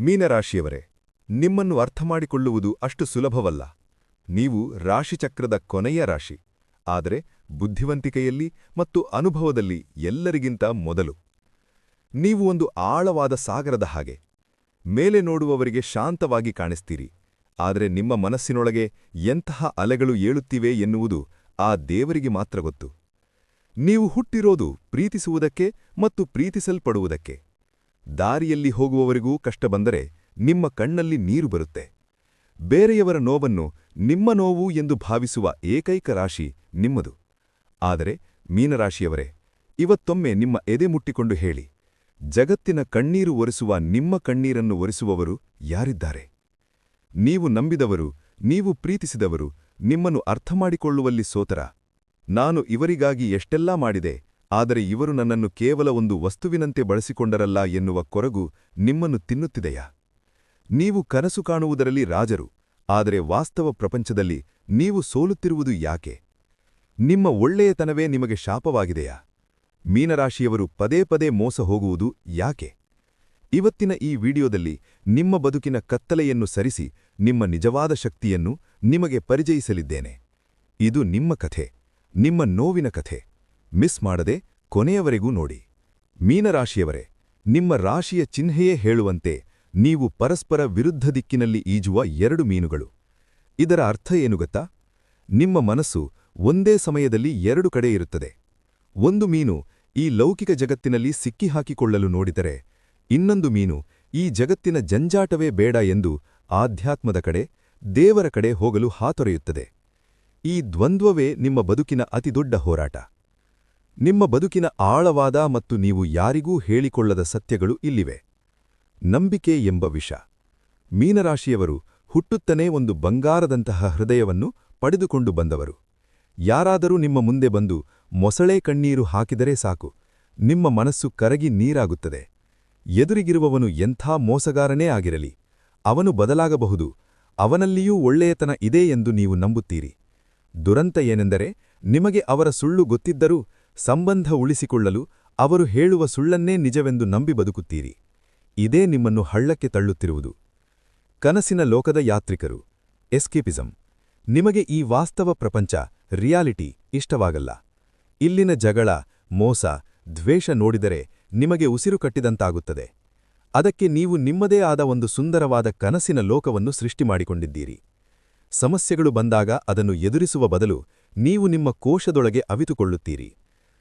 ಮೀನರಾಶಿಯವರೇ, ನಿಮ್ಮನ್ನು ಅರ್ಥಮಾಡಿಕೊಳ್ಳುವುದು ಅಷ್ಟು ಸುಲಭವಲ್ಲ. ನೀವು ರಾಶಿಚಕ್ರದ ಕೊನೆಯ ರಾಶಿ, ಆದರೆ ಬುದ್ಧಿವಂತಿಕೆಯಲ್ಲಿ ಮತ್ತು ಅನುಭವದಲ್ಲಿ ಎಲ್ಲರಿಗಿಂತ ಮೊದಲು. ನೀವು ಒಂದು ಆಳವಾದ ಸಾಗರದ ಹಾಗೆ, ಮೇಲೆ ನೋಡುವವರಿಗೆ ಶಾಂತವಾಗಿ ಕಾಣಿಸ್ತೀರಿ, ಆದರೆ ನಿಮ್ಮ ಮನಸ್ಸಿನೊಳಗೆ ಎಂತಹ ಅಲೆಗಳು ಏಳುತ್ತಿವೆ ಎನ್ನುವುದು ಆ ದೇವರಿಗೆ ಮಾತ್ರ ಗೊತ್ತು. ನೀವು ಹುಟ್ಟಿರೋದು ಪ್ರೀತಿಸುವುದಕ್ಕೆ ಮತ್ತು ಪ್ರೀತಿಸಲ್ಪಡುವುದಕ್ಕೆ. ದಾರಿಯಲ್ಲಿ ಹೋಗುವವರಿಗೂ ಕಷ್ಟ ಬಂದರೆ ನಿಮ್ಮ ಕಣ್ಣಲ್ಲಿ ನೀರು ಬರುತ್ತೆ. ಬೇರೆಯವರ ನೋವನ್ನು ನಿಮ್ಮ ನೋವು ಎಂದು ಭಾವಿಸುವ ಏಕೈಕ ರಾಶಿ ನಿಮ್ಮದು. ಆದರೆ ಮೀನರಾಶಿಯವರೇ, ಇವತ್ತೊಮ್ಮೆ ನಿಮ್ಮ ಎದೆ ಮುಟ್ಟಿಕೊಂಡು ಹೇಳಿ. ಜಗತ್ತಿನ ಕಣ್ಣೀರು ಒರೆಸುವ ನಿಮ್ಮ ಕಣ್ಣೀರನ್ನು ಒರೆಸುವವರು ಯಾರಿದ್ದಾರೆ? ನೀವು ನಂಬಿದವರು, ನೀವು ಪ್ರೀತಿಸಿದವರು ನಿಮ್ಮನ್ನು ಅರ್ಥಮಾಡಿಕೊಳ್ಳುವಲ್ಲಿ ಸೋತರ. ನಾನು ಇವರಿಗಾಗಿ ಎಷ್ಟೆಲ್ಲಾ ಮಾಡಿದೆ ಆದರೆ ಇವರು ನನ್ನನ್ನು ಕೇವಲ ಒಂದು ವಸ್ತುವಿನಂತೆ ಬಳಸಿಕೊಂಡರಲ್ಲ ಎನ್ನುವ ಕೊರಗು ನಿಮ್ಮನ್ನು ತಿನ್ನುತ್ತಿದೆಯಾ? ನೀವು ಕನಸು ಕಾಣುವುದರಲ್ಲಿ ರಾಜರು, ಆದರೆ ವಾಸ್ತವ ಪ್ರಪಂಚದಲ್ಲಿ ನೀವು ಸೋಲುತ್ತಿರುವುದು ಯಾಕೆ? ನಿಮ್ಮ ಒಳ್ಳೆಯತನವೇ ನಿಮಗೆ ಶಾಪವಾಗಿದೆಯಾ? ಮೀನರಾಶಿಯವರು ಪದೇ ಪದೇ ಮೋಸ ಹೋಗುವುದು ಯಾಕೆ? ಇವತ್ತಿನ ಈ ವಿಡಿಯೋದಲ್ಲಿ ನಿಮ್ಮ ಬದುಕಿನ ಕತ್ತಲೆಯನ್ನು ಸರಿಸಿ ನಿಮ್ಮ ನಿಜವಾದ ಶಕ್ತಿಯನ್ನು ನಿಮಗೆ ಪರಿಚಯಿಸಲಿದ್ದೇನೆ. ಇದು ನಿಮ್ಮ ಕಥೆ, ನಿಮ್ಮ ನೋವಿನ ಕಥೆ. ಮಿಸ್ ಮಾಡದೆ ಕೊನೆಯವರೆಗೂ ನೋಡಿ. ಮೀನರಾಶಿಯವರೇ, ನಿಮ್ಮ ರಾಶಿಯ ಚಿಹ್ನೆಯೇ ಹೇಳುವಂತೆ ನೀವು ಪರಸ್ಪರ ವಿರುದ್ಧ ದಿಕ್ಕಿನಲ್ಲಿ ಈಜುವ ಎರಡು ಮೀನುಗಳು. ಇದರ ಅರ್ಥ ಏನು ಗೊತ್ತಾ? ನಿಮ್ಮ ಮನಸ್ಸು ಒಂದೇ ಸಮಯದಲ್ಲಿ ಎರಡು ಕಡೆ ಇರುತ್ತದೆ. ಒಂದು ಮೀನು ಈ ಲೌಕಿಕ ಜಗತ್ತಿನಲ್ಲಿ ಸಿಕ್ಕಿಹಾಕಿಕೊಳ್ಳಲು ನೋಡಿದರೆ, ಇನ್ನೊಂದು ಮೀನು ಈ ಜಗತ್ತಿನ ಜಂಜಾಟವೇ ಬೇಡ ಎಂದು ಆಧ್ಯಾತ್ಮದ ಕಡೆ, ದೇವರ ಕಡೆ ಹೋಗಲು ಹಾತೊರೆಯುತ್ತದೆ. ಈ ದ್ವಂದ್ವವೇ ನಿಮ್ಮ ಬದುಕಿನ ಅತಿದೊಡ್ಡ ಹೋರಾಟ. ನಿಮ್ಮ ಬದುಕಿನ ಆಳವಾದ ಮತ್ತು ನೀವು ಯಾರಿಗೂ ಹೇಳಿಕೊಳ್ಳದ ಸತ್ಯಗಳು ಇಲ್ಲಿವೆ. ನಂಬಿಕೆ ಎಂಬ ವಿಷ. ಮೀನರಾಶಿಯವರು ಹುಟ್ಟುತ್ತನೇ ಒಂದು ಬಂಗಾರದಂತಹ ಹೃದಯವನ್ನು ಪಡೆದುಕೊಂಡು ಬಂದವರು. ಯಾರಾದರೂ ನಿಮ್ಮ ಮುಂದೆ ಬಂದು ಮೊಸಳೆ ಕಣ್ಣೀರು ಹಾಕಿದರೆ ಸಾಕು. ನಿಮ್ಮ ಮನಸ್ಸು ಕರಗಿ ನೀರಾಗುತ್ತದೆ. ಎದುರಿಗಿರುವವನು ಎಂಥ ಮೋಸಗಾರನೇ ಆಗಿರಲಿ. ಅವನು ಬದಲಾಗಬಹುದು. ಅವನಲ್ಲಿಯೂ ಒಳ್ಳೆಯತನ ಇದೆ ಎಂದು ನೀವು ನಂಬುತ್ತೀರಿ. ದುರಂತ ಏನೆಂದರೆ, ನಿಮಗೆ ಅವರ ಸುಳ್ಳು ಗೊತ್ತಿದ್ದರೂ ಸಂಬಂಧ ಉಳಿಸಿಕೊಳ್ಳಲು ಅವರು ಹೇಳುವ ಸುಳ್ಳನ್ನೇ ನಿಜವೆಂದು ನಂಬಿ ಬದುಕುತ್ತೀರಿ. ಇದೇ ನಿಮ್ಮನ್ನು ಹಳ್ಳಕ್ಕೆ ತಳ್ಳುತ್ತಿರುವುದು. ಕನಸಿನ ಲೋಕದ ಯಾತ್ರಿಕರು, ಎಸ್ಕೇಪಿಸಂ, ನಿಮಗೆ ಈ ವಾಸ್ತವ ಪ್ರಪಂಚ, ರಿಯಾಲಿಟಿ ಇಷ್ಟವಾಗಲ್ಲ. ಇಲ್ಲಿನ ಜಗಳ, ಮೋಸ, ದ್ವೇಷ ನೋಡಿದರೆ ನಿಮಗೆ ಉಸಿರು ಕಟ್ಟಿದಂತಾಗುತ್ತದೆ. ಅದಕ್ಕೆ ನೀವು ನಿಮ್ಮದೇ ಆದ ಒಂದು ಸುಂದರವಾದ ಕನಸಿನ ಲೋಕವನ್ನು ಸೃಷ್ಟಿ ಮಾಡಿಕೊಂಡಿದ್ದೀರಿ. ಸಮಸ್ಯೆಗಳು ಬಂದಾಗ ಅದನ್ನು ಎದುರಿಸುವ ಬದಲು ನೀವು ನಿಮ್ಮ ಕೋಶದೊಳಗೆ ಅವಿತುಕೊಳ್ಳುತ್ತೀರಿ.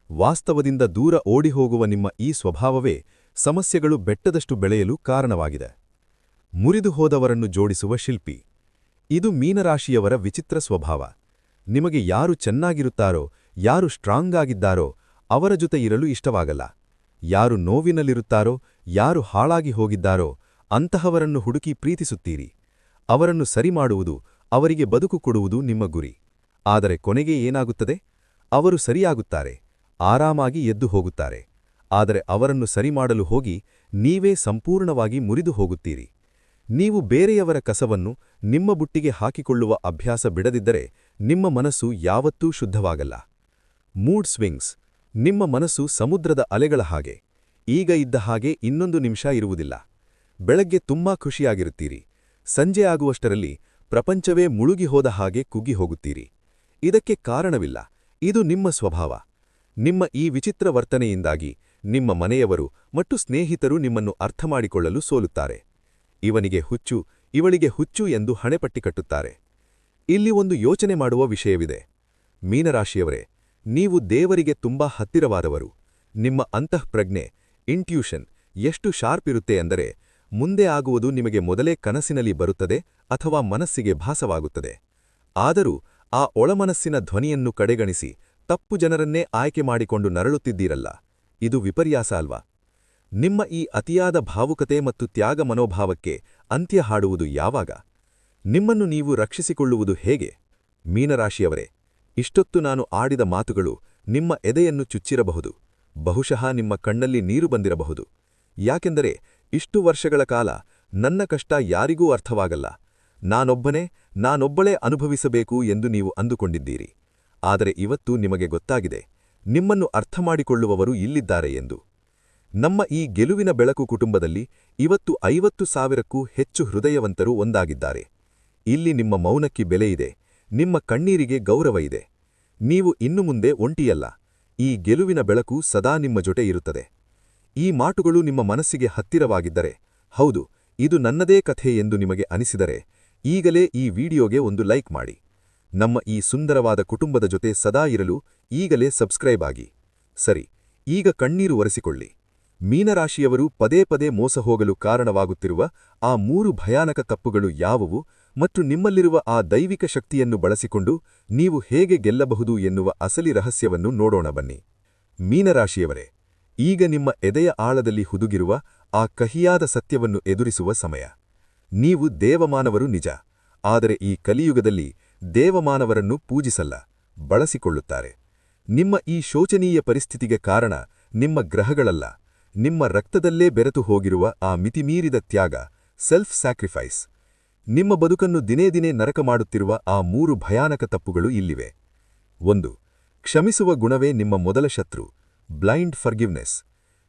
ವಾಸ್ತವದಿಂದ ದೂರ ಓಡಿಹೋಗುವ ನಿಮ್ಮ ಈ ಸ್ವಭಾವವೇ ಸಮಸ್ಯೆಗಳು ಬೆಟ್ಟದಷ್ಟು ಬೆಳೆಯಲು ಕಾರಣವಾಗಿದೆ. ಮುರಿದು ಹೋದವರನ್ನು ಜೋಡಿಸುವ ಶಿಲ್ಪಿ. ಇದು ಮೀನರಾಶಿಯವರ ವಿಚಿತ್ರ ಸ್ವಭಾವ. ನಿಮಗೆ ಯಾರು ಚೆನ್ನಾಗಿರುತ್ತಾರೋ, ಯಾರು ಸ್ಟ್ರಾಂಗ್ ಆಗಿದ್ದಾರೋ, ಅವರ ಜೊತೆ ಇರಲು ಇಷ್ಟವಾಗಲ್ಲ. ಯಾರು ನೋವಿನಲ್ಲಿರುತ್ತಾರೋ, ಯಾರು ಹಾಳಾಗಿ ಹೋಗಿದ್ದಾರೋ, ಅಂತಹವರನ್ನು ಹುಡುಕಿ ಪ್ರೀತಿಸುತ್ತೀರಿ. ಅವರನ್ನು ಸರಿಮಾಡುವುದು ಅವರಿಗೆ ಬದುಕು ಕೊಡುವುದು ನಿಮ್ಮ ಗುರಿ. ಆದರೆ ಕೊನೆಗೆ ಏನಾಗುತ್ತದೆ? ಅವರು ಸರಿಯಾಗುತ್ತಾರೆ. ಆರಾಮಾಗಿ ಎದ್ದು ಹೋಗುತ್ತಾರೆ. ಆದರೆ ಅವರನ್ನು ಸರಿಮಾಡಲು ಹೋಗಿ ನೀವೇ ಸಂಪೂರ್ಣವಾಗಿ ಮುರಿದು ಹೋಗುತ್ತೀರಿ. ನೀವು ಬೇರೆಯವರ ಕಸವನ್ನು ನಿಮ್ಮ ಬುಟ್ಟಿಗೆ ಹಾಕಿಕೊಳ್ಳುವ ಅಭ್ಯಾಸ ಬಿಡದಿದ್ದರೆ ನಿಮ್ಮ ಮನಸ್ಸು ಯಾವತ್ತೂ ಶುದ್ಧವಾಗಲ್ಲ. Mood swings. ನಿಮ್ಮ ಮನಸ್ಸು ಸಮುದ್ರದ ಅಲೆಗಳ ಹಾಗೆ. ಈಗ ಇದ್ದ ಹಾಗೆ ಇನ್ನೊಂದು ನಿಮಿಷ ಇರುವುದಿಲ್ಲ. ಬೆಳಗ್ಗೆ ತುಂಬಾ ಖುಷಿಯಾಗಿರುತ್ತೀರಿ. ಸಂಜೆ ಆಗುವಷ್ಟರಲ್ಲಿ ಪ್ರಪಂಚವೇ ಮುಳುಗಿ ಹೋದ ಹಾಗೆ ಕುಗ್ಗಿ ಹೋಗುತ್ತೀರಿ. ಇದಕ್ಕೆ ಕಾರಣವಿಲ್ಲ. ಇದು ನಿಮ್ಮ ಸ್ವಭಾವ. ನಿಮ್ಮ ಈ ವಿಚಿತ್ರ ವರ್ತನೆಯಿಂದಾಗಿ ನಿಮ್ಮ ಮನೆಯವರು ಮತ್ತು ಸ್ನೇಹಿತರು ನಿಮ್ಮನ್ನು ಅರ್ಥಮಾಡಿಕೊಳ್ಳಲು ಸೋಲುತ್ತಾರೆ. ಇವನಿಗೆ ಹುಚ್ಚು, ಇವಳಿಗೆ ಹುಚ್ಚು ಎಂದು ಹಣೆಪಟ್ಟಿ ಕಟ್ಟುತ್ತಾರೆ. ಇಲ್ಲಿ ಒಂದು ಯೋಚನೆ ಮಾಡುವ ವಿಷಯವಿದೆ. ಮೀನರಾಶಿಯವರೇ, ನೀವು ದೇವರಿಗೆ ತುಂಬಾ ಹತ್ತಿರವಾದವರು. ನಿಮ್ಮ ಅಂತಃಪ್ರಜ್ಞೆ ಇಂಟ್ಯೂಷನ್ ಎಷ್ಟು ಶಾರ್ಪ್ ಇರುತ್ತೆ ಅಂದರೆ ಮುಂದೆ ಆಗುವುದು ನಿಮಗೆ ಮೊದಲೇ ಕನಸಿನಲ್ಲಿ ಬರುತ್ತದೆ ಅಥವಾ ಮನಸ್ಸಿಗೆ ಭಾಸವಾಗುತ್ತದೆ. ಆದರೂ ಆ ಒಳಮನಸ್ಸಿನ ಧ್ವನಿಯನ್ನು ಕಡೆಗಣಿಸಿ ತಪ್ಪು ಜನರನ್ನೇ ಆಯ್ಕೆ ಮಾಡಿಕೊಂಡು ನರಳುತ್ತಿದ್ದೀರಲ್ಲ, ಇದು ವಿಪರ್ಯಾಸ ಅಲ್ವಾ? ನಿಮ್ಮ ಈ ಅತಿಯಾದ ಭಾವುಕತೆ ಮತ್ತು ತ್ಯಾಗ ಮನೋಭಾವಕ್ಕೆ ಅಂತ್ಯ ಹಾಡುವುದು ಯಾವಾಗ? ನಿಮ್ಮನ್ನು ನೀವು ರಕ್ಷಿಸಿಕೊಳ್ಳುವುದು ಹೇಗೆ? ಮೀನರಾಶಿಯವರೇ, ಇಷ್ಟೊತ್ತು ನಾನು ಆಡಿದ ಮಾತುಗಳು ನಿಮ್ಮ ಎದೆಯನ್ನು ಚುಚ್ಚಿರಬಹುದು, ಬಹುಶಃ ನಿಮ್ಮ ಕಣ್ಣಲ್ಲಿ ನೀರು ಬಂದಿರಬಹುದು. ಯಾಕೆಂದರೆ ಇಷ್ಟು ವರ್ಷಗಳ ಕಾಲ ನನ್ನ ಕಷ್ಟ ಯಾರಿಗೂ ಅರ್ಥವಾಗಲ್ಲ. ನಾನೊಬ್ಬನೇ, ನಾನೊಬ್ಬಳೇ ಅನುಭವಿಸಬೇಕು ಎಂದು ನೀವು ಅಂದುಕೊಂಡಿದ್ದೀರಿ. ಆದರೆ ಇವತ್ತು ನಿಮಗೆ ಗೊತ್ತಾಗಿದೆ, ನಿಮ್ಮನ್ನು ಅರ್ಥಮಾಡಿಕೊಳ್ಳುವವರು ಇಲ್ಲಿದ್ದಾರೆ ಎಂದು. ನಮ್ಮ ಈ ಗೆಲುವಿನ ಬೆಳಕು ಕುಟುಂಬದಲ್ಲಿ ಇವತ್ತು ಐವತ್ತು ಸಾವಿರಕ್ಕೂ ಹೆಚ್ಚು ಹೃದಯವಂತರು ಒಂದಾಗಿದ್ದಾರೆ. ಇಲ್ಲಿ ನಿಮ್ಮ ಮೌನಕ್ಕೆ ಬೆಲೆಯಿದೆ ನಿಮ್ಮ ಕಣ್ಣೀರಿಗೆ ಗೌರವ ಇದೆ. ನೀವು ಇನ್ನು ಮುಂದೆ ಒಂಟಿಯಲ್ಲ, ಈ ಗೆಲುವಿನ ಬೆಳಕು ಸದಾ ನಿಮ್ಮ ಜೊತೆ ಇರುತ್ತದೆ. ಈ ಮಾಟುಗಳು ನಿಮ್ಮ ಮನಸ್ಸಿಗೆ ಹತ್ತಿರವಾಗಿದ್ದರೆ, ಹೌದು, ಇದು ನನ್ನದೇ ಕಥೆ ಎಂದು ನಿಮಗೆ ಅನಿಸಿದರೆ, ಈಗಲೇ ಈ ವಿಡಿಯೋಗೆ ಒಂದು ಲೈಕ್ ಮಾಡಿ. ನಮ್ಮ ಈ ಸುಂದರವಾದ ಕುಟುಂಬದ ಜೊತೆ ಸದಾ ಇರಲು ಈಗಲೇ ಸಬ್ಸ್ಕ್ರೈಬ್ ಆಗಿ. ಸರಿ, ಈಗ ಕಣ್ಣೀರು ಒರೆಸಿಕೊಳ್ಳಿ. ಮೀನರಾಶಿಯವರು ಪದೇ ಪದೇ ಮೋಸ ಹೋಗಲು ಕಾರಣವಾಗುತ್ತಿರುವ ಆ ಮೂರು ಭಯಾನಕ ತಪ್ಪುಗಳು ಯಾವುವು ಮತ್ತು ನಿಮ್ಮಲ್ಲಿರುವ ಆ ದೈವಿಕ ಶಕ್ತಿಯನ್ನು ಬಳಸಿಕೊಂಡು ನೀವು ಹೇಗೆ ಗೆಲ್ಲಬಹುದು ಎನ್ನುವ ಅಸಲಿ ರಹಸ್ಯವನ್ನು ನೋಡೋಣ ಬನ್ನಿ. ಮೀನರಾಶಿಯವರೇ, ಈಗ ನಿಮ್ಮ ಎದೆಯ ಆಳದಲ್ಲಿ ಹುದುಗಿರುವ ಆ ಕಹಿಯಾದ ಸತ್ಯವನ್ನು ಎದುರಿಸುವ ಸಮಯ. ನೀವು ದೇವಮಾನವರು ನಿಜ, ಆದರೆ ಈ ಕಲಿಯುಗದಲ್ಲಿ ದೇವಮಾನವರನ್ನು ಪೂಜಿಸಲ್ಲ, ಬಳಸಿಕೊಳ್ಳುತ್ತಾರೆ. ನಿಮ್ಮ ಈ ಶೋಚನೀಯ ಪರಿಸ್ಥಿತಿಗೆ ಕಾರಣ ನಿಮ್ಮ ಗ್ರಹಗಳಲ್ಲ, ನಿಮ್ಮ ರಕ್ತದಲ್ಲೇ ಬೆರೆತು ಹೋಗಿರುವ ಆ ಮಿತಿಮೀರಿದ ತ್ಯಾಗ ಸೆಲ್ಫ್ ಸ್ಯಾಕ್ರಿಫೈಸ್ ನಿಮ್ಮ ಬದುಕನ್ನು ದಿನೇ ದಿನೇ ನರಕ ಮಾಡುತ್ತಿರುವ ಆ ಮೂರು ಭಯಾನಕ ತಪ್ಪುಗಳು ಇಲ್ಲಿವೆ. ಒಂದು, ಕ್ಷಮಿಸುವ ಗುಣವೇ ನಿಮ್ಮ ಮೊದಲ ಶತ್ರು, ಬ್ಲೈಂಡ್ ಫರ್ಗಿವ್ನೆಸ್.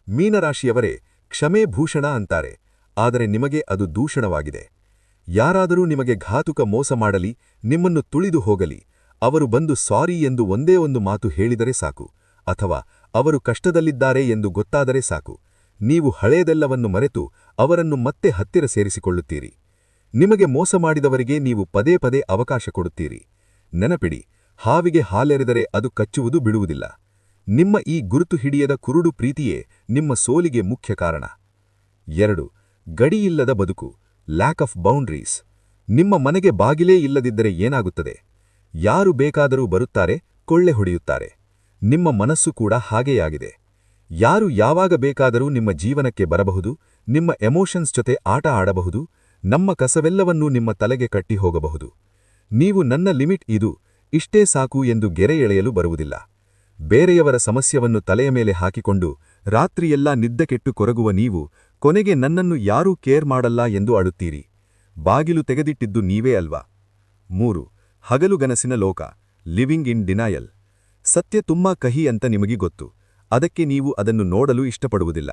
ಮೀನರಾಶಿಯವರೇ, ಕ್ಷಮೆ ಭೂಷಣ ಅಂತಾರೆ, ಆದರೆ ನಿಮಗೆ ಅದು ದೂಷಣವಾಗಿದೆ. ಯಾರಾದರೂ ನಿಮಗೆ ಘಾತುಕ ಮೋಸ ಮಾಡಲಿ, ನಿಮ್ಮನ್ನು ತುಳಿದು ಹೋಗಲಿ. ಅವರು ಬಂದು ಸಾರಿ ಎಂದು ಒಂದೇ ಒಂದು ಮಾತು ಹೇಳಿದರೆ ಸಾಕು. ಅಥವಾ ಅವರು ಕಷ್ಟದಲ್ಲಿದ್ದಾರೆ ಎಂದು ಗೊತ್ತಾದರೆ ಸಾಕು. ನೀವು ಹಳೆಯದೆಲ್ಲವನ್ನು ಮರೆತು ಅವರನ್ನು ಮತ್ತೆ ಹತ್ತಿರ ಸೇರಿಸಿಕೊಳ್ಳುತ್ತೀರಿ. ನಿಮಗೆ ಮೋಸ ಮಾಡಿದವರಿಗೆ ನೀವು ಪದೇ ಪದೇ ಅವಕಾಶ ಕೊಡುತ್ತೀರಿ. ನೆನಪಿಡಿ, ಹಾವಿಗೆ ಹಾಲೆರೆದರೆ ಅದು ಕಚ್ಚುವುದು ಬಿಡುವುದಿಲ್ಲ. ನಿಮ್ಮ ಈ ಗುರುತು ಹಿಡಿಯದ ಕುರುಡು ಪ್ರೀತಿಯೇ ನಿಮ್ಮ ಸೋಲಿಗೆ ಮುಖ್ಯ ಕಾರಣ. ಎರಡು, ಗಡಿಯಿಲ್ಲದ ಬದುಕು. ಲ್ಯಾಕ್ ಆಫ್ ಬೌಂಡ್ರೀಸ್ ನಿಮ್ಮ ಮನೆಗೆ ಬಾಗಿಲೇ ಇಲ್ಲದಿದ್ದರೆ ಏನಾಗುತ್ತದೆ? ಯಾರು ಬೇಕಾದರೂ ಬರುತ್ತಾರೆ, ಕೊಳ್ಳೆ ಹೊಡೆಯುತ್ತಾರೆ. ನಿಮ್ಮ ಮನಸ್ಸು ಕೂಡ ಹಾಗೆಯಾಗಿದೆ ಯಾರು ಯಾವಾಗ ಬೇಕಾದರೂ ನಿಮ್ಮ ಜೀವನಕ್ಕೆ ಬರಬಹುದು, ನಿಮ್ಮ ಎಮೋಷನ್ಸ್ ಜೊತೆ ಆಟ ಆಡಬಹುದು, ನಮ್ಮ ಕಸವೆಲ್ಲವನ್ನೂ ನಿಮ್ಮ ತಲೆಗೆ ಕಟ್ಟಿ ಹೋಗಬಹುದು. ನೀವು ನನ್ನ ಲಿಮಿಟ್ ಇದು, ಇಷ್ಟೇ ಸಾಕು ಎಂದು ಗೆರೆ ಎಳೆಯಲು ಬರುವುದಿಲ್ಲ. ಬೇರೆಯವರ ಸಮಸ್ಯೆಯನ್ನು ತಲೆಯ ಮೇಲೆ ಹಾಕಿಕೊಂಡು ರಾತ್ರಿಯೆಲ್ಲ ನಿದ್ದೆಕೆಟ್ಟು ಕೊರಗುವ ನೀವು ಕೊನೆಗೆ ನನ್ನನ್ನು ಯಾರೂ ಕೇರ್ ಮಾಡಲ್ಲ ಎಂದು ಅಳುತ್ತೀರಿ ಬಾಗಿಲು ತೆಗೆದಿಟ್ಟಿದ್ದು ನೀವೇ ಅಲ್ವಾ? ಮೂರು ಹಗಲುಗನಸಿನ ಲೋಕ, ಲಿವಿಂಗ್ ಇನ್ ಡಿನಾಯಲ್. ಸತ್ಯ ತುಂಬಾ ಕಹಿ ಅಂತ ನಿಮಗೆ ಗೊತ್ತು. ಅದಕ್ಕೆ ನೀವು ಅದನ್ನು ನೋಡಲು ಇಷ್ಟಪಡುವುದಿಲ್ಲ.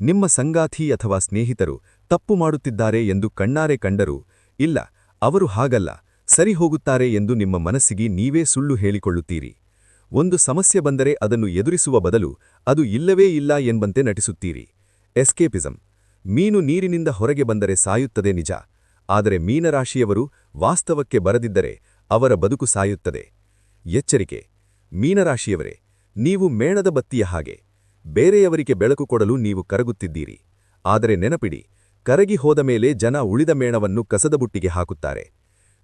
ನಿಮ್ಮ ಸಂಗಾತಿ ಅಥವಾ ಸ್ನೇಹಿತರು ತಪ್ಪು ಮಾಡುತ್ತಿದ್ದಾರೆ ಎಂದು ಕಣ್ಣಾರೆ ಕಂಡರೂ, ಇಲ್ಲ, ಅವರು ಹಾಗಲ್ಲ, ಸರಿ ಹೋಗುತ್ತಾರೆ ಎಂದು ನಿಮ್ಮ ಮನಸ್ಸಿಗೆ ನೀವೇ ಸುಳ್ಳು ಹೇಳಿಕೊಳ್ಳುತ್ತೀರಿ. ಒಂದು ಸಮಸ್ಯೆ ಬಂದರೆ ಅದನ್ನು ಎದುರಿಸುವ ಬದಲು ಅದು ಇಲ್ಲವೇ ಇಲ್ಲ ಎಂಬಂತೆ ನಟಿಸುತ್ತೀರಿ. ಎಸ್ಕೇಪಿಸಂ. ಮೀನು ನೀರಿನಿಂದ ಹೊರಗೆ ಬಂದರೆ ಸಾಯುತ್ತದೆ ನಿಜ. ಆದರೆ ಮೀನರಾಶಿಯವರು ವಾಸ್ತವಕ್ಕೆ ಬರದಿದ್ದರೆ ಅವರ ಬದುಕು ಸಾಯುತ್ತದೆ. ಎಚ್ಚರಿಕೆ. ಮೀನರಾಶಿಯವರೇ, ನೀವು ಮೇಣದ ಬತ್ತಿಯ ಹಾಗೆ. ಬೇರೆಯವರಿಗೆ ಬೆಳಕು ಕೊಡಲು ನೀವು ಕರಗುತ್ತಿದ್ದೀರಿ. ಆದರೆ ನೆನಪಿಡಿ, ಕರಗಿ ಹೋದ ಮೇಲೆ ಜನ ಉಳಿದ ಮೇಣವನ್ನು ಕಸದ ಬುಟ್ಟಿಗೆ ಹಾಕುತ್ತಾರೆ.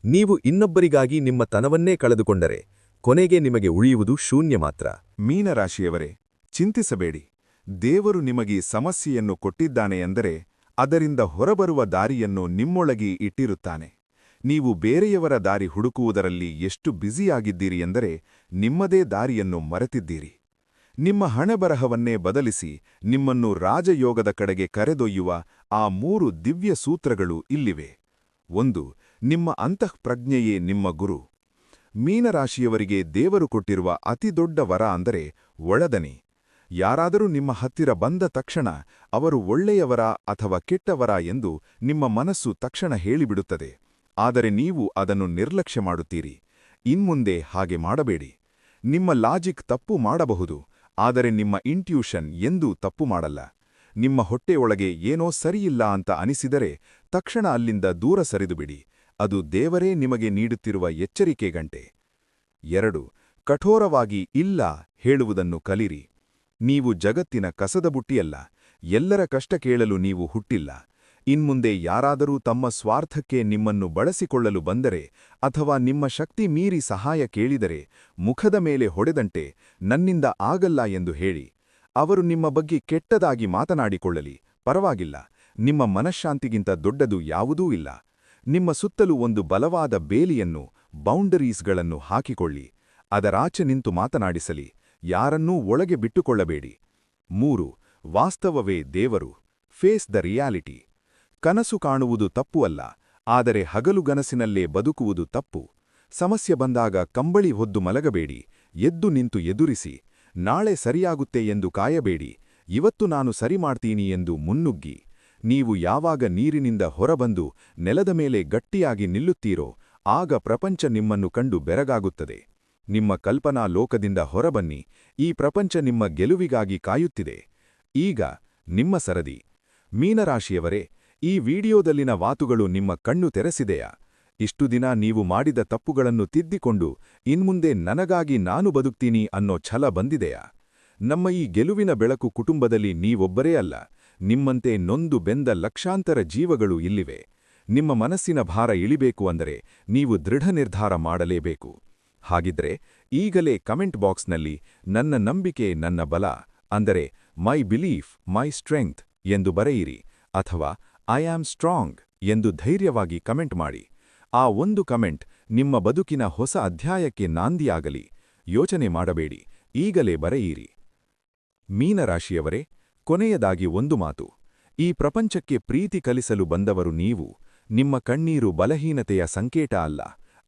ನೀವು ಇನ್ನೊಬ್ಬರಿಗಾಗಿ ನಿಮ್ಮ ತನವನ್ನೇ ಕಳೆದುಕೊಂಡರೆ ಕೊನೆಗೆ ನಿಮಗೆ ಉಳಿಯುವುದು ಶೂನ್ಯ ಮಾತ್ರ. ಮೀನರಾಶಿಯವರೇ, ಚಿಂತಿಸಬೇಡಿ. ದೇವರು ನಿಮಗೆ ಸಮಸ್ಯೆಯನ್ನು ಕೊಟ್ಟಿದ್ದಾನೆ ಎಂದರೆ ಅದರಿಂದ ಹೊರಬರುವ ದಾರಿಯನ್ನು ನಿಮ್ಮೊಳಗೆ ಇಟ್ಟಿರುತ್ತಾನೆ. ನೀವು ಬೇರೆಯವರ ದಾರಿ ಹುಡುಕುವುದರಲ್ಲಿ ಎಷ್ಟು ಬ್ಯುಸಿಯಾಗಿದ್ದೀರಿ ಎಂದರೆ ನಿಮ್ಮದೇ ದಾರಿಯನ್ನು ಮರೆತಿದ್ದೀರಿ. ನಿಮ್ಮ ಹಣೆಬರಹವನ್ನೇ ಬದಲಿಸಿ ನಿಮ್ಮನ್ನು ರಾಜಯೋಗದ ಕಡೆಗೆ ಕರೆದೊಯ್ಯುವ ಆ ಮೂರು ದಿವ್ಯ ಸೂತ್ರಗಳು ಇಲ್ಲಿವೆ. ಒಂದು, ನಿಮ್ಮ ಅಂತಃಪ್ರಜ್ಞೆಯೇ ನಿಮ್ಮ ಗುರು. ಮೀನರಾಶಿಯವರಿಗೆ ದೇವರು ಕೊಟ್ಟಿರುವ ಅತಿದೊಡ್ಡ ವರ ಅಂದರೆ ಒಳದನಿ. ಯಾರಾದರೂ ನಿಮ್ಮ ಹತ್ತಿರ ಬಂದ ತಕ್ಷಣ ಅವರು ಒಳ್ಳೆಯವರ ಅಥವಾ ಕೆಟ್ಟವರ ಎಂದು ನಿಮ್ಮ ಮನಸ್ಸು ತಕ್ಷಣ ಹೇಳಿಬಿಡುತ್ತದೆ. ಆದರೆ ನೀವು ಅದನ್ನು ನಿರ್ಲಕ್ಷ್ಯ ಮಾಡುತ್ತೀರಿ. ಇನ್ಮುಂದೆ ಹಾಗೆ ಮಾಡಬೇಡಿ. ನಿಮ್ಮ ಲಾಜಿಕ್ ತಪ್ಪು ಮಾಡಬಹುದು. ಆದರೆ ನಿಮ್ಮ ಇಂಟ್ಯೂಷನ್ ಎಂದೂ ತಪ್ಪು ಮಾಡಲ್ಲ. ನಿಮ್ಮ ಹೊಟ್ಟೆಯೊಳಗೆ ಏನೋ ಸರಿಯಿಲ್ಲ ಅಂತ ಅನಿಸಿದರೆ ತಕ್ಷಣ ಅಲ್ಲಿಂದ ದೂರ ಸರಿದುಬಿಡಿ. ಅದು ದೇವರೇ ನಿಮಗೆ ನೀಡುತ್ತಿರುವ ಎಚ್ಚರಿಕೆ ಗಂಟೆ. ಎರಡು, ಕಠೋರವಾಗಿ ಇಲ್ಲ ಹೇಳುವುದನ್ನು ಕಲಿರಿ. ನೀವು ಜಗತ್ತಿನ ಕಸದ ಬುಟ್ಟಿಯಲ್ಲ, ಎಲ್ಲರ ಕಷ್ಟ ಕೇಳಲು ನೀವು ಹುಟ್ಟಿಲ್ಲ. ಇನ್ಮುಂದೆ ಯಾರಾದರೂ ತಮ್ಮ ಸ್ವಾರ್ಥಕ್ಕೆ ನಿಮ್ಮನ್ನು ಬಳಸಿಕೊಳ್ಳಲು ಬಂದರೆ ಅಥವಾ ನಿಮ್ಮ ಶಕ್ತಿ ಮೀರಿ ಸಹಾಯ ಕೇಳಿದರೆ ಮುಖದ ಮೇಲೆ ಹೊಡೆದಂತೆ ನನ್ನಿಂದ ಆಗಲ್ಲ ಎಂದು ಹೇಳಿ. ಅವರು ನಿಮ್ಮ ಬಗ್ಗೆ ಕೆಟ್ಟದಾಗಿ ಮಾತನಾಡಿಕೊಳ್ಳಲಿ, ಪರವಾಗಿಲ್ಲ. ನಿಮ್ಮ ಮನಃಶಾಂತಿಗಿಂತ ದೊಡ್ಡದು ಯಾವುದೂ ಇಲ್ಲ. ನಿಮ್ಮ ಸುತ್ತಲೂ ಒಂದು ಬಲವಾದ ಬೇಲಿಯನ್ನು ಬೌಂಡರೀಸ್ಗಳನ್ನು ಹಾಕಿಕೊಳ್ಳಿ. ಅದರಾಚೆ ನಿಂತು ಮಾತನಾಡಿಸಲಿ. ಯಾರನ್ನೂ ಒಳಗೆ ಬಿಟ್ಟುಕೊಳ್ಳಬೇಡಿ. ಮೂರು, ವಾಸ್ತವವೇ ದೇವರು. ಫೇಸ್ ದ ರಿಯಾಲಿಟಿ ಕನಸು ಕಾಣುವುದು ತಪ್ಪು ಅಲ್ಲ, ಆದರೆ ಹಗಲುಗನಸಿನಲ್ಲೇ ಬದುಕುವುದು ತಪ್ಪು. ಸಮಸ್ಯೆ ಬಂದಾಗ ಕಂಬಳಿ ಹೊದ್ದು ಮಲಗಬೇಡಿ, ಎದ್ದು ನಿಂತು ಎದುರಿಸಿ, ನಾಳೆ ಸರಿಯಾಗುತ್ತೆ ಎಂದು ಕಾಯಬೇಡಿ, ಇವತ್ತು ನಾನು ಸರಿ ಮಾಡ್ತೀನಿ ಎಂದು ಮುನ್ನುಗ್ಗಿ. ನೀವು ಯಾವಾಗ ನೀರಿನಿಂದ ಹೊರಬಂದು ನೆಲದ ಮೇಲೆ ಗಟ್ಟಿಯಾಗಿ ನಿಲ್ಲುತ್ತೀರೋ, ಆಗ ಪ್ರಪಂಚ ನಿಮ್ಮನ್ನು ಕಂಡು ಬೆರಗಾಗುತ್ತದೆ. ನಿಮ್ಮ ಕಲ್ಪನಾ ಲೋಕದಿಂದ ಹೊರಬನ್ನಿ. ಈ ಪ್ರಪಂಚ ನಿಮ್ಮ ಗೆಲುವಿಗಾಗಿ ಕಾಯುತ್ತಿದೆ. ಈಗ ನಿಮ್ಮ ಸರದಿ. ಮೀನರಾಶಿಯವರೇ, ಈ ವಿಡಿಯೋದಲ್ಲಿನ ವಾತುಗಳು ನಿಮ್ಮ ಕಣ್ಣು ತೆರೆಸಿದೆಯಾ? ಇಷ್ಟು ದಿನ ನೀವು ಮಾಡಿದ ತಪ್ಪುಗಳನ್ನು ತಿದ್ದಿಕೊಂಡು, ಇನ್ಮುಂದೆ ನನಗಾಗಿ ನಾನು ಬದುಕ್ತೀನಿ ಅನ್ನೋ ಛಲ ಬಂದಿದೆಯಾ? ನಮ್ಮ ಈ ಗೆಲುವಿನ ಬೆಳಕು ಕುಟುಂಬದಲ್ಲಿ ನೀವೊಬ್ಬರೇ ಅಲ್ಲ. ನಿಮ್ಮಂತೆ ನೊಂದು ಬೆಂದ ಲಕ್ಷಾಂತರ ಜೀವಗಳು ಇಲ್ಲಿವೆ. ನಿಮ್ಮ ಮನಸ್ಸಿನ ಭಾರ ಇಳಿಬೇಕು ಅಂದರೆ, ನೀವು ದೃಢ ನಿರ್ಧಾರ ಮಾಡಲೇಬೇಕು. ಹಾಗಿದ್ರೆ ಈಗಲೇ ಕಮೆಂಟ್ ಬಾಕ್ಸ್ನಲ್ಲಿ ನನ್ನ ನಂಬಿಕೆ, ನನ್ನ ಬಲ, ಅಂದರೆ ಮೈ ಬಿಲೀಫ್, ಮೈ ಸ್ಟ್ರೆಂಗ್ತ್ ಎಂದು ಬರೆಯಿರಿ ಅಥವಾ ಐ ಆಮ್ ಸ್ಟ್ರಾಂಗ್ ಎಂದು ಧೈರ್ಯವಾಗಿ ಕಮೆಂಟ್ ಮಾಡಿ. ಆ ಒಂದು ಕಮೆಂಟ್ ನಿಮ್ಮ ಬದುಕಿನ ಹೊಸ ಅಧ್ಯಾಯಕ್ಕೆ ನಾಂದಿಯಾಗಲಿ. ಯೋಚನೆ ಮಾಡಬೇಡಿ, ಈಗಲೇ ಬರೆಯಿರಿ. ಮೀನರಾಶಿಯವರೇ, ಕೊನೆಯದಾಗಿ ಒಂದು ಮಾತು. ಈ ಪ್ರಪಂಚಕ್ಕೆ ಪ್ರೀತಿ ಕಲಿಸಲು ಬಂದವರು ನೀವು. ನಿಮ್ಮ ಕಣ್ಣೀರು ಬಲಹೀನತೆಯ ಸಂಕೇತ ಅಲ್ಲ.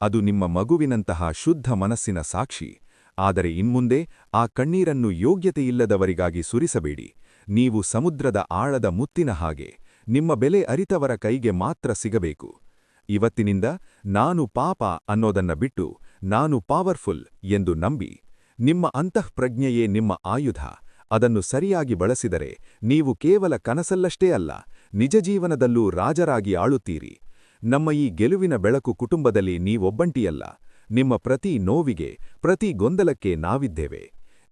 ಅದು ನಿಮ್ಮ ಮಗುವಿನಂತಹ ಶುದ್ಧ ಮನಸ್ಸಿನ ಸಾಕ್ಷಿ. ಆದರೆ ಇನ್ಮುಂದೆ ಆ ಕಣ್ಣೀರನ್ನು ಯೋಗ್ಯತೆಯಿಲ್ಲದವರಿಗಾಗಿ ಸುರಿಸಬೇಡಿ. ನೀವು ಸಮುದ್ರದ ಆಳದ ಮುತ್ತಿನ ಹಾಗೆ, ನಿಮ್ಮ ಬೆಲೆ ಅರಿತವರ ಕೈಗೆ ಮಾತ್ರ ಸಿಗಬೇಕು. ಇವತ್ತಿನಿಂದ ನಾನು ಪಾಪ ಅನ್ನೋದನ್ನ ಬಿಟ್ಟು ನಾನು ಪವರ್ಫುಲ್ ಎಂದು ನಂಬಿ, ನಿಮ್ಮ ಅಂತಃಪ್ರಜ್ಞೆಯೇ ನಿಮ್ಮ ಆಯುಧ. ಅದನ್ನು ಸರಿಯಾಗಿ ಬಳಸಿದರೆ ನೀವು ಕೇವಲ ಕನಸಲ್ಲಷ್ಟೇ ಅಲ್ಲ, ನಿಜ ಜೀವನದಲ್ಲೂ ರಾಜರಾಗಿ ಆಳುತ್ತೀರಿ. ನಮ್ಮ ಈ ಗೆಲುವಿನ ಬೆಳಕು ಕುಟುಂಬದಲ್ಲಿ ನೀವೊಬ್ಬಂಟಿಯಲ್ಲ. ನಿಮ್ಮ ಪ್ರತಿ ನೋವಿಗೆ, ಪ್ರತಿ ಗೊಂದಲಕ್ಕೆ ನಾವಿದ್ದೇವೆ.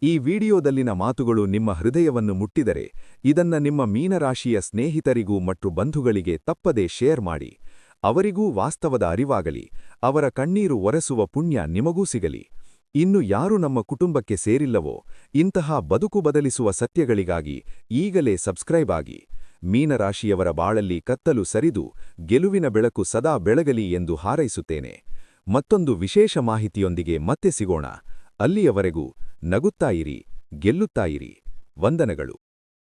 ಈ ವಿಡಿಯೋದಲ್ಲಿನ ಮಾತುಗಳು ನಿಮ್ಮ ಹೃದಯವನ್ನು ಮುಟ್ಟಿದರೆ, ಇದನ್ನ ನಿಮ್ಮ ಮೀನರಾಶಿಯ ಸ್ನೇಹಿತರಿಗೂ ಮತ್ತು ಬಂಧುಗಳಿಗೆ ತಪ್ಪದೇ ಶೇರ್ ಮಾಡಿ. ಅವರಿಗೂ ವಾಸ್ತವದ ಅರಿವಾಗಲಿ, ಅವರ ಕಣ್ಣೀರು ಒರೆಸುವ ಪುಣ್ಯ ನಿಮಗೂ ಸಿಗಲಿ. ಇನ್ನು ಯಾರು ನಮ್ಮ ಕುಟುಂಬಕ್ಕೆ ಸೇರಿಲ್ಲವೋ, ಇಂತಹ ಬದುಕು ಬದಲಿಸುವ ಸತ್ಯಗಳಿಗಾಗಿ ಈಗಲೇ ಸಬ್ಸ್ಕ್ರೈಬ್ ಆಗಿ. ಮೀನರಾಶಿಯವರ ಬಾಳಲ್ಲಿ ಕತ್ತಲು ಸರಿದು ಗೆಲುವಿನ ಬೆಳಕು ಸದಾ ಬೆಳಗಲಿ ಎಂದು ಹಾರೈಸುತ್ತೇನೆ. ಮತ್ತೊಂದು ವಿಶೇಷ ಮಾಹಿತಿಯೊಂದಿಗೆ ಮತ್ತೆ ಸಿಗೋಣ. ಅಲ್ಲಿಯವರೆಗೂ ನಗುತ್ತಾ ಇರಿ, ಗೆಲ್ಲುತ್ತಾ ಇರಿ. ವಂದನೆಗಳು.